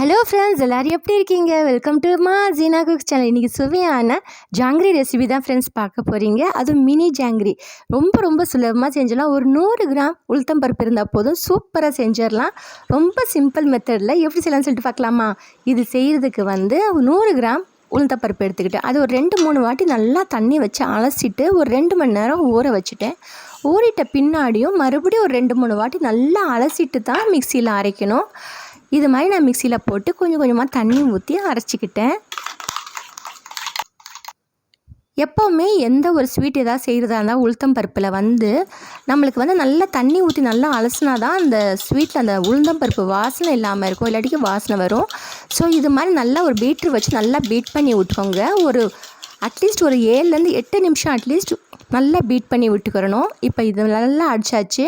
Hello friends எல்லோரும் எப்படி இருக்கீங்க? வெல்கம் டு மா ஜீனா குக் சேனல் இன்றைக்கி சுவையான ஜாங்கிரி ரெசிபி தான் ஃப்ரெண்ட்ஸ் பார்க்க போகிறீங்க அதுவும் மினி ஜாங்கிரி. ரொம்ப ரொம்ப சுலபமாக செஞ்சிடலாம். ஒரு நூறு கிராம் உளுத்தம் பருப்பு இருந்தால் போதும். சூப்பராக செஞ்சிடலாம். ரொம்ப சிம்பிள் மெத்தடில் எப்படி செய்யலாம்னு சொல்லிட்டு பார்க்கலாமா? இது செய்கிறதுக்கு வந்து நூறு கிராம் உளுத்தப்பருப்பு எடுத்துக்கிட்டேன். அது ஒரு ரெண்டு மூணு வாட்டி நல்லா தண்ணி வச்சு அலசிட்டு ஒரு ரெண்டு மணி நேரம் ஊற வச்சுட்டேன். ஊறிட்ட பின்னாடியும் மறுபடியும் ஒரு ரெண்டு மூணு வாட்டி நல்லா அலசிட்டு தான் மிக்சியில் அரைக்கணும். இது மாதிரி நான் மிக்சியில் போட்டு கொஞ்சம் கொஞ்சமாக தண்ணி ஊற்றி அரைச்சிக்கிட்டேன். எப்போவுமே எந்த ஒரு ஸ்வீட் எதாவது செய்கிறதா இருந்தால் உளுத்தம் பருப்பில் வந்து நம்மளுக்கு வந்து நல்லா தண்ணி ஊற்றி நல்லா அலசினா தான் அந்த ஸ்வீட்டில் அந்த உளுந்தம் பருப்பு வாசனை இல்லாமல் இருக்கும். இல்லாட்டிக்கு வாசனை வரும். ஸோ இது மாதிரி நல்லா ஒரு பீட்ரு வச்சு நல்லா பீட் பண்ணி விட்டுக்கோங்க ஒரு அட்லீஸ்ட் ஒரு ஏழுலேருந்து எட்டு நிமிஷம் அட்லீஸ்ட் நல்லா பீட் பண்ணி விட்டுக்கிறணும். இப்போ இது நல்லா அடிச்சாச்சு.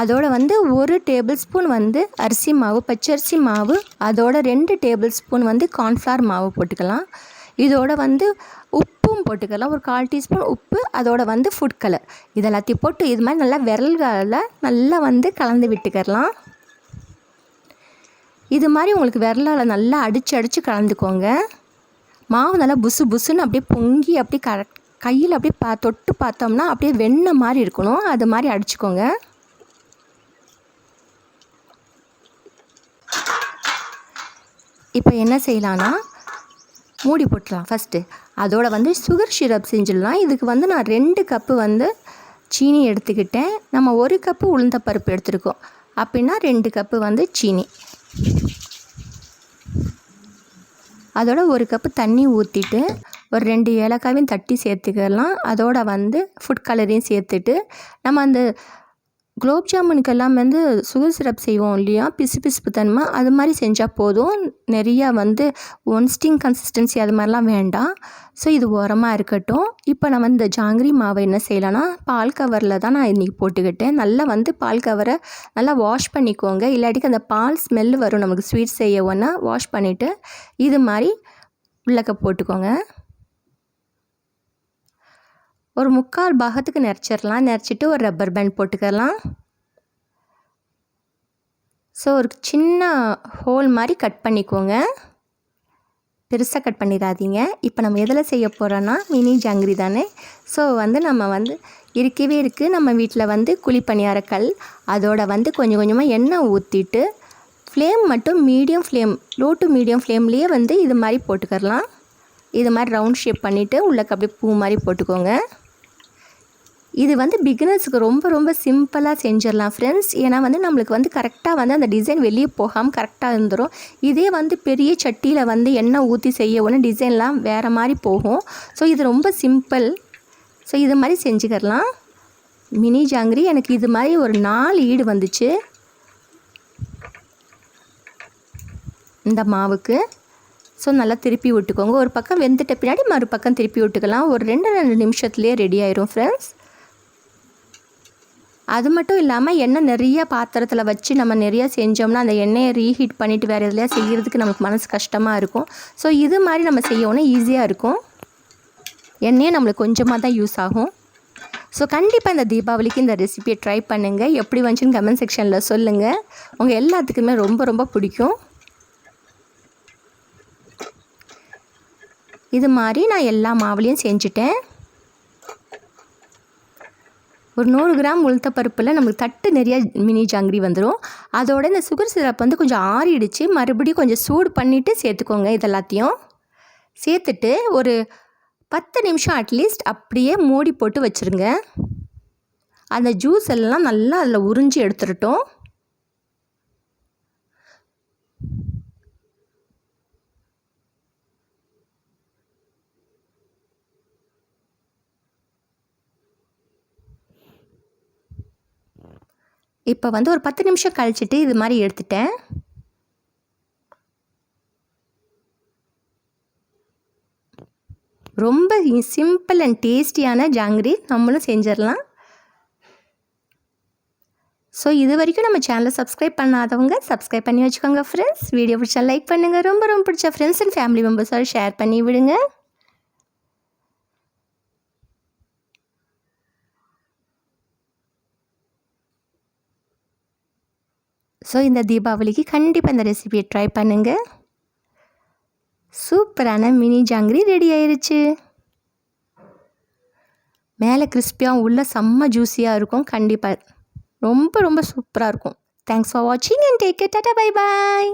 அதோட வந்து ஒரு டேபிள் ஸ்பூன் வந்து அரிசி மாவு பச்சரிசி மாவு அதோட ரெண்டு டேபிள் ஸ்பூன் வந்து கார்ன்ஃப்ளவர் மாவு போட்டுக்கலாம். இதோட வந்து உப்பும் போட்டுக்கலாம். ஒரு கால் டீஸ்பூன் உப்பு அதோட வந்து ஃபுட் கலர் இதெல்லாத்தையும் போட்டு இது மாதிரி நல்லா விரல்களில் நல்லா வந்து கலந்து விட்டுக்கிறலாம். இது மாதிரி உங்களுக்கு விரலால் நல்லா அடித்து அடித்து கலந்துக்கோங்க. மாவு நல்லா புசு புசுன்னு அப்படியே பொங்கி அப்படியே கர கையில் அப்படியே பா தொட்டு பார்த்தோம்னா அப்படியே வெண்ணெய் மாதிரி இருக்கணும். அது மாதிரி அடிச்சுக்கோங்க. இப்போ என்ன செய்யலான்னா மூடி போட்டுடலாம் ஃபஸ்ட்டு அதோட வந்து சுகர் சிரப் செஞ்சிடலாம். இதுக்கு வந்து நான் ரெண்டு கப்பு வந்து சீனி எடுத்துக்கிட்டேன். நம்ம ஒரு கப்பு உளுந்த பருப்பு எடுத்துருக்கோம். அப்படின்னா ரெண்டு கப்பு வந்து சீனி. அதோட ஒரு கப்பு தண்ணி ஊற்றிட்டு ஒரு ரெண்டு ஏலக்காயும் தட்டி சேர்த்துக்கலாம். அதோட வந்து ஃபுட் கலரையும் சேர்த்துட்டு நம்ம அந்த குலோப் ஜாமுனுக்கெல்லாம் வந்து சுகர் சிரப் செய்வோம் இல்லையா? பிசு பிசுப்பு தன்மை அது மாதிரி செஞ்சால் போதும். நிறையா வந்து ஒன் ஸ்டிங் கன்சிஸ்டன்சி அது மாதிரிலாம் வேண்டாம். ஸோ இது உரமாக இருக்கட்டும். இப்போ நான் வந்து இந்த ஜாங்கிரி மாவை என்ன செய்யலான்னா பால் கவரில் தான் நான் இன்றைக்கி போட்டுக்கிட்டேன். நல்லா வந்து பால் கவரை நல்லா வாஷ் பண்ணிக்கோங்க. இல்லாட்டிக்கு அந்த பால் ஸ்மெல் வரும். நமக்கு ஸ்வீட் செய்ய ஒன்றா வாஷ் பண்ணிவிட்டு இது மாதிரி உள்ளக்க போட்டுக்கோங்க. ஒரு முக்கால் பாகத்துக்கு நிறச்சிடலாம் நிறச்சிட்டு ஒரு ரப்பர் பேண்ட் போட்டுக்கலாம். ஸோ ஒரு சின்ன ஹோல் மாதிரி கட் பண்ணிக்கோங்க. பெருசாக கட் பண்ணிடாதீங்க. இப்போ நம்ம எதில் செய்ய போகிறோன்னா மினி ஜாங்கிரி தானே? ஸோ வந்து நம்ம வந்து இருக்கவே இருக்குது நம்ம வீட்டில் வந்து குழி பணியாரக்கல் அதோட வந்து கொஞ்சம் கொஞ்சமாக எண்ணெய் ஊற்றிட்டு ஃப்ளேம் மட்டும் medium flame low to medium ஃப்ளேம்லேயே வந்து இது மாதிரி போட்டுக்கரலாம் இது மாதிரி ரவுண்ட் ஷேப் பண்ணிவிட்டு உள்ளக்கு அப்படியே பூ மாதிரி போட்டுக்கோங்க. இது வந்து பிகினர்ஸுக்கு ரொம்ப ரொம்ப சிம்பிளாக செஞ்சிடலாம் ஃப்ரெண்ட்ஸ் ஏன்னா வந்து நம்மளுக்கு வந்து கரெக்டாக வந்து அந்த டிசைன் வெளியே போகாமல் கரெக்டாக இருந்துடும் இதே வந்து பெரிய சட்டியில் வந்து எண்ணெய் ஊற்றி செய்ய ஒன்று டிசைன்லாம் வேறு மாதிரி போகும். ஸோ இது ரொம்ப சிம்பிள் ஸோ இது மாதிரி செஞ்சுக்கிடலாம். மினி ஜாங்கிரி எனக்கு இது மாதிரி ஒரு நாலு ஈடு வந்துச்சு. இந்த மாவுக்கு. ஸோ நல்லா திருப்பி விட்டுக்கோங்க. ஒரு பக்கம் வெந்துட்ட பின்னாடி மறுபக்கம் திருப்பி விட்டுக்கலாம். ஒரு ரெண்டு ரெண்டு நிமிஷத்துலேயே ரெடி ஆயிரும் ஃப்ரெண்ட்ஸ் அது மட்டும் இல்லாமல் எண்ணெய் நிறைய பாத்திரத்தில் வச்சு நம்ம நிறையா செஞ்சோம்னா அந்த எண்ணெயை ரீஹீட் பண்ணிவிட்டு வேறு எதுலையா செய்கிறதுக்கு நமக்கு மனசு கஷ்டமாக இருக்கும். ஸோ இது மாதிரி நம்ம செய்யணும்னா ஈஸியாக இருக்கும். எண்ணெயும் நம்மளுக்கு கொஞ்சமாக தான் யூஸ் ஆகும். ஸோ கண்டிப்பாக இந்த தீபாவளிக்கு இந்த ரெசிபியை ட்ரை பண்ணுங்கள் எப்படி வந்துச்சுன்னு கமெண்ட் செக்ஷனில் சொல்லுங்கள் உங்கள் எல்லாத்துக்குமே ரொம்ப ரொம்ப பிடிக்கும். இது மாதிரி நான் எல்லா மாவுலேயும் செஞ்சுட்டேன். ஒரு நூறு கிராம் உளுத்த பருப்பில் நமக்கு தட்டு நிறைய மினி ஜாங்கிரி வந்துடும் அதோட இந்த சுகர் சிரப் வந்து கொஞ்சம் ஆறிடுச்சு. மறுபடியும் கொஞ்சம் சூடு பண்ணிவிட்டு சேர்த்துக்கோங்க இதெல்லாத்தையும். சேர்த்துட்டு ஒரு பத்து நிமிஷம் அட்லீஸ்ட் அப்படியே மூடி போட்டு வச்சுருங்க. அந்த ஜூஸ் எல்லாம் நல்லா அதில் உறிஞ்சி எடுத்துடட்டும் இப்போ வந்து ஒரு பத்து நிமிஷம் கழிச்சிட்டு இது மாதிரி எடுத்துட்டேன். ரொம்ப சிம்பிள் அண்ட் டேஸ்டியான ஜாங்கிரி. நம்மளும் செஞ்சிடலாம். ஸோ இது வரைக்கும் நம்ம சேனலை சப்ஸ்கிரைப் பண்ணாதவங்க சப்ஸ்கிரைப் பண்ணி வச்சுக்கோங்க ஃப்ரெண்ட்ஸ் வீடியோ பிடிச்சா லைக் பண்ணுங்கள் ரொம்ப ரொம்ப பிடிச்ச ஃப்ரெண்ட்ஸ் அண்ட் ஃபேமிலி மெம்பர்ஸோட ஷேர் பண்ணி விடுங்க. ஸோ இந்த தீபாவளிக்கு கண்டிப்பாக இந்த ரெசிபியை ட்ரை பண்ணுங்கள் சூப்பரான மினி ஜாங்கிரி ரெடி ஆயிடுச்சு மேலே கிறிஸ்பியாக உள்ள செம்ம ஜூஸியாக இருக்கும். கண்டிப்பாக ரொம்ப ரொம்ப சூப்பராக இருக்கும். தேங்க்ஸ் ஃபார் வாட்சிங் and take tata bye bye